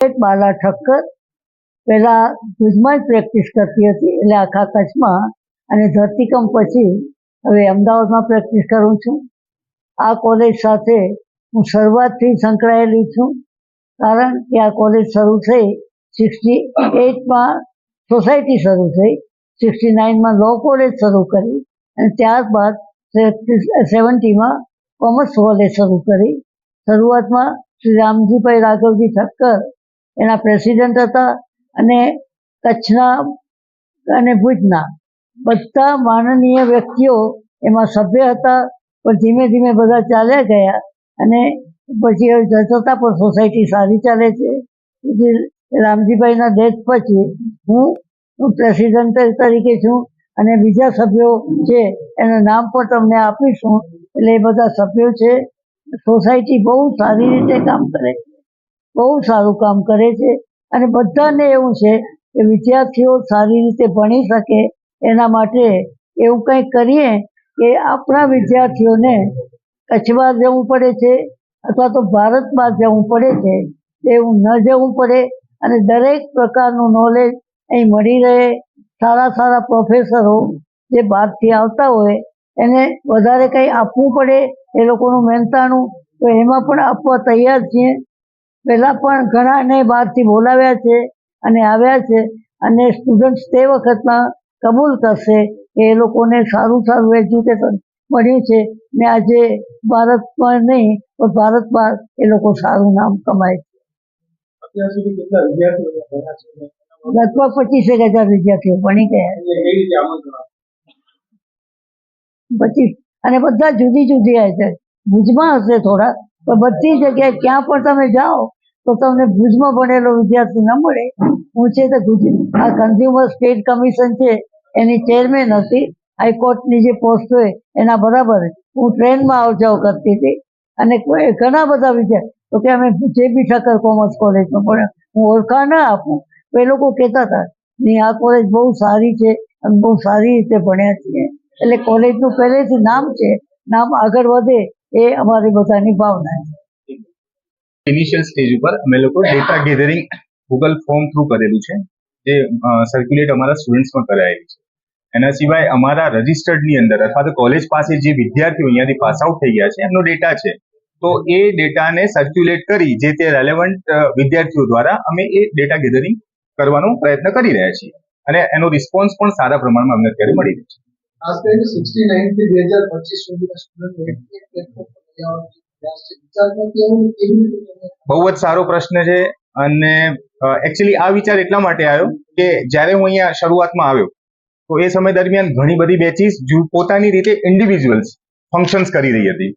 બાલા ઠક્કર પહેલાં ભુજમાં જ પ્રેક્ટિસ કરતી હતી, એટલે આખા કચ્છમાં અને ધરતીકંપ પછી હવે અમદાવાદમાં પ્રેક્ટિસ કરું છું. આ કોલેજ સાથે હું શરૂઆતથી સંકળાયેલી છું, કારણ કે આ કોલેજ શરૂ થઈ સિક્સટી એટમાં સોસાયટી શરૂ થઈ સિક્સટી નાઇનમાં લો કોલેજ શરૂ કરી અને ત્યારબાદ સેવન્ટીમાં કોમર્સ કોલેજ શરૂ કરી. શરૂઆતમાં શ્રી રામજીભાઈ રાઘવજી ઠક્કર એના પ્રેસિડેન્ટ હતા અને કચ્છના અને ભુજના બધા માનનીય વ્યક્તિઓ એમાં સભ્ય હતા. પણ ધીમે ધીમે બધા ચાલ્યા ગયા અને પછી જતા પણ સોસાયટી સારી ચાલે છે. રામજીભાઈના ડેથ પછી હું પ્રેસિડેન્ટ તરીકે છું અને બીજા સભ્યો છે એનું નામ પણ તમને આપીશું. એટલે એ બધા સભ્યો છે. સોસાયટી બહુ સારી રીતે કામ કરે છે. બહુ સારું કામ કરે છે અને બધાને એવું છે કે વિદ્યાર્થીઓ સારી રીતે ભણી શકે એના માટે એવું કંઈક કરીએ કે આપણા વિદ્યાર્થીઓને કચ્છમાં જવું પડે છે અથવા તો ભારતમાં જવું પડે છે, એવું ન જવું પડે અને દરેક પ્રકારનું નોલેજ અહીં મળી રહે. સારા સારા પ્રોફેસરો જે બહારથી આવતા હોય એને વધારે કંઈ આપવું પડે એ લોકોનું મહેનતાણું તો એમાં પણ આપવા તૈયાર છીએ. પહેલાં પણ ઘણાને બહારથી બોલાવ્યા છે અને આવ્યા છે અને સ્ટુડન્ટ્સ તે વખતમાં કબૂલ કરશે કે એ લોકોને સારું સારું એજ્યુકેશન મળ્યું છે ને આજે ભારતમાં નહીં પણ ભારત બહાર એ લોકો સારું નામ કમાય છે. લગભગ પચીસ પચીસેક હજાર વિદ્યાર્થીઓ ભણી ગયા? પચીસ અને બધા જુદી જુદી છે ભુજમાં હશે થોડા તો બધી જગ્યાએ ક્યાં પણ તમે જાઓ, તો તમને ભુજમાં ભણેલો વિદ્યાર્થી ન મળે. હું છે તો ગુજ આ કન્ઝ્યુમર સ્ટેટ કમિશન છે, એની ચેરમેન હતી હાઈકોર્ટની જે પોસ્ટ હોય, એના બરાબર હું ટ્રેનમાં આવ જાવ કરતી હતી. અને કોઈ, ઘણા બધા વિદ્યાર્થી તો કે અમે જે બી ઠક્કર કોમર્સ કોલેજમાં ભણ્યા, હું ઓળખા ના આપું. એ લોકો કહેતા હતા, નહીં, આ કોલેજ બહુ સારી છે અને બહુ સારી રીતે ભણ્યા છીએ. એટલે કોલેજનું પહેલેથી નામ છે, નામ આગળ વધે એ અમારી બધાની ભાવના છે. ઇનિશિયલ સ્ટેજ ઉપર અમે લોકો data gathering Google form through કરેલું છે, જે સર્ક્યુલેટ અમારા સ્ટુડન્ટ્સમાં કરાયેલી છે. એના સિવાય અમારા રજિસ્ટર્ડની અંદર અથવા તો કોલેજ પાસે જે વિદ્યાર્થીઓ અહીંયાથી પાસ આઉટ થઈ ગયા છે, એમનો ડેટા છે. તો એ ડેટાને સર્ક્યુલેટ કરી જે તે રેલેવન્ટ વિદ્યાર્થીઓ દ્વારા અમે એ ડેટા ગેધરિંગ કરવાનો પ્રયત્ન કરી રહ્યા છીએ. અને એનો રિસ્પોન્સ પણ સારા પ્રમાણમાં અમને અત્યારે મળી રહ્યો છે. બહુ જ સારો પ્રશ્ન છે અને એકચ્યુઅલી આ વિચાર એટલા માટે આવ્યો કે જ્યારે હું અહીંયા શરૂઆતમાં આવ્યો, તો એ સમય દરમિયાન ઘણી બધી બેચીસ પોતાની રીતે ઇન્ડિવિજ્યુઅલ્સ ફંક્શન્સ કરી રહી હતી.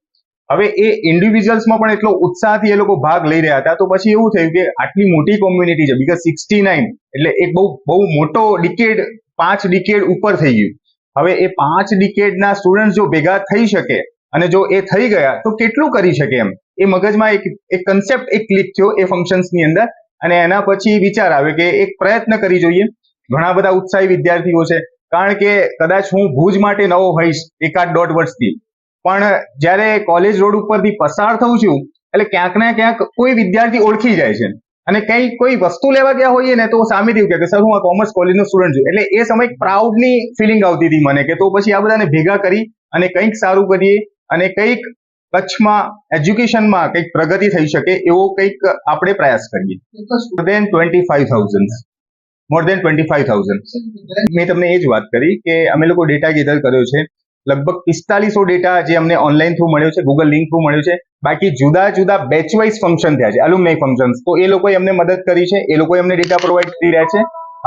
હવે એ ઇન્ડિવિજ્યુઅલ્સમાં પણ એટલો ઉત્સાહથી એ લોકો ભાગ લઈ રહ્યા હતા, તો પછી એવું થયું કે આટલી મોટી કોમ્યુનિટી છે બીકોઝ સિક્સટી નાઇન એટલે એક બહુ બહુ મોટો ડિકેડ પાંચ ડિકેડ ઉપર થઈ ગયું. હવે એ પાંચ ડિકેડના સ્ટુડન્ટ જો ભેગા થઈ શકે અને જો એ થઈ ગયા, તો કેટલું કરી શકે એમ? એ મગજમાં એક એક કન્સેપ્ટ એક ક્લિક થયો એ ફંક્શન્સની અંદર અને એના પછી વિચાર આવે કે એક પ્રયત્ન કરી જોઈએ. ઘણા બધા ઉત્સાહી વિદ્યાર્થીઓ છે. કારણ કે કદાચ હું ભુજ માટે નવો હોઈશ એકાદ દોઢ વર્ષથી. પણ જ્યારે કોલેજ રોડ ઉપરથી પસાર થઉં છું, એટલે ક્યાંક ને ક્યાંક કોઈ વિદ્યાર્થી ઓળખી જાય છે. અને કઈ કોઈ વસ્તુ લેવા ગયા હોઈએ ને તો સામેથી એવું કહે કે સર, હું આ કોમર્સ કોલેજનો સ્ટુડન્ટ છું. એટલે એ સમય પ્રાઉડની ફિલિંગ આવતી હતી મને કે તો પછી આ બધાને ભેગા કરી અને કંઈક સારું કરીએ અને કંઈક કચ્છમાં એજ્યુકેશનમાં કંઈક પ્રગતિ થઈ શકે એવો કંઈક આપણે પ્રયાસ કરીએ. More than twenty five thousand more than twenty five thousand મેં તમને એ જ વાત કરી કે અમે લોકો ડેટા ગેધર કર્યો છે. લગભગ પિસ્તાલીસો ડેટા જે અમને ઓનલાઈન થ્રુ મળ્યો છે ગૂગલ લિંક થ્રુ મળ્યો છે. બાકી જુદા જુદા બેચ વાઇઝ ફંક્શન થયા છે અલુમનાઈ ફંક્શન્સ તો એ લોકોએ અમને મદદ કરી છે, એ લોકોએ અમને ડેટા પ્રોવાઈડ કરી રહ્યા છે.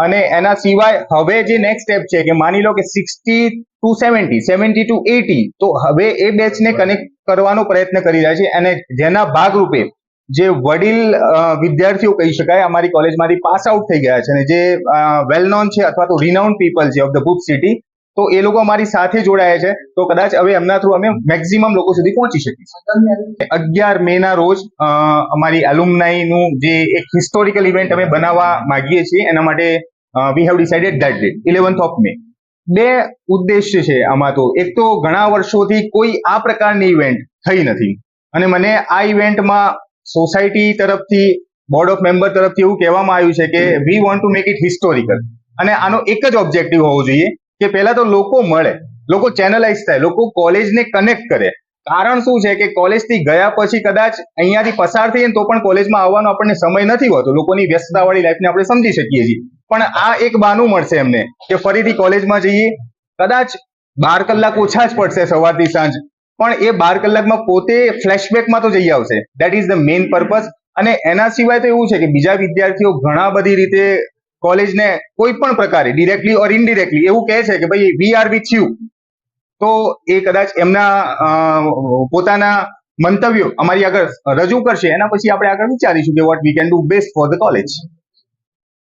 અને એના સિવાય હવે જે નેક્સ્ટ સ્ટેપ છે કે માની લો કે sixty two seventy seventy two eighty તો હવે એ બેચને કનેક્ટ કરવાનો પ્રયત્ન કરી રહ્યા છે. અને જેના ભાગરૂપે જે વડીલ વિદ્યાર્થીઓ કહી શકાય, અમારી કોલેજમાંથી પાસ આઉટ થઈ ગયા છે. અને જે વેલ નોન છે અથવા તો રિનાઉન્ડ પીપલ છે ઓફ ધ ભૂપ સિટી તો એ લોકો અમારી સાથે જોડાયા છે. તો કદાચ હવે એમના થ્રુ અમે મેક્સિમમ લોકો સુધી પહોંચી શકીશું અગિયાર મે ના રોજ અમારી નું જે એક હિસ્ટોરિકલ ઇવેન્ટ અમે બનાવવા માંગીએ છીએ, એના માટે we have decided that date eleventh of May બે ઉદ્દેશ્ય છે આમાં તો. એક તો ઘણા વર્ષોથી કોઈ આ પ્રકારની ઇવેન્ટ થઈ નથી. અને મને આ ઇવેન્ટમાં સોસાયટી તરફથી બોર્ડ ઓફ મેમ્બર તરફથી એવું કહેવામાં આવ્યું છે કે we want to make it historical અને આનો એક જ ઓબ્જેક્ટિવ હોવો જોઈએ કે પહેલા તો લોકો મળે, લોકો ચેનલાઇઝ થાય, લોકો કોલેજને કનેક્ટ કરે. કારણ શું છે કે કોલેજથી ગયા પછી કદાચ અહીંયાથી પસાર થઈએ તો પણ કોલેજમાં આવવાનો આપણને સમય નથી હોતો. લોકોની વ્યસ્તતાવાળી લાઈફને આપણે સમજી શકીએ છીએ. પણ આ એક બાનું મળશે એમને કે ફરીથી કોલેજમાં જઈએ. કદાચ બાર કલાક ઓછા જ પડશે સવારથી સાંજ. પણ એ બાર કલાકમાં પોતે ફ્લેશબેકમાં તો જઈ આવશે. That is the main purpose અને એના સિવાય તો એવું છે કે બીજા વિદ્યાર્થીઓ ઘણા બધી રીતે કોલેજને કોઈ પણ પ્રકારે ડિરેક્ટલી ઓર ઇનડિરેક્ટલી એવું કહે છે કે ભાઈ વી આર વિથ યુ તો એ કદાચ એમના પોતાના મંતવ્યો અમારી આગળ રજૂ કરશે, એના પછી આપણે આગળ વિચારીશું કે what we can do best for the college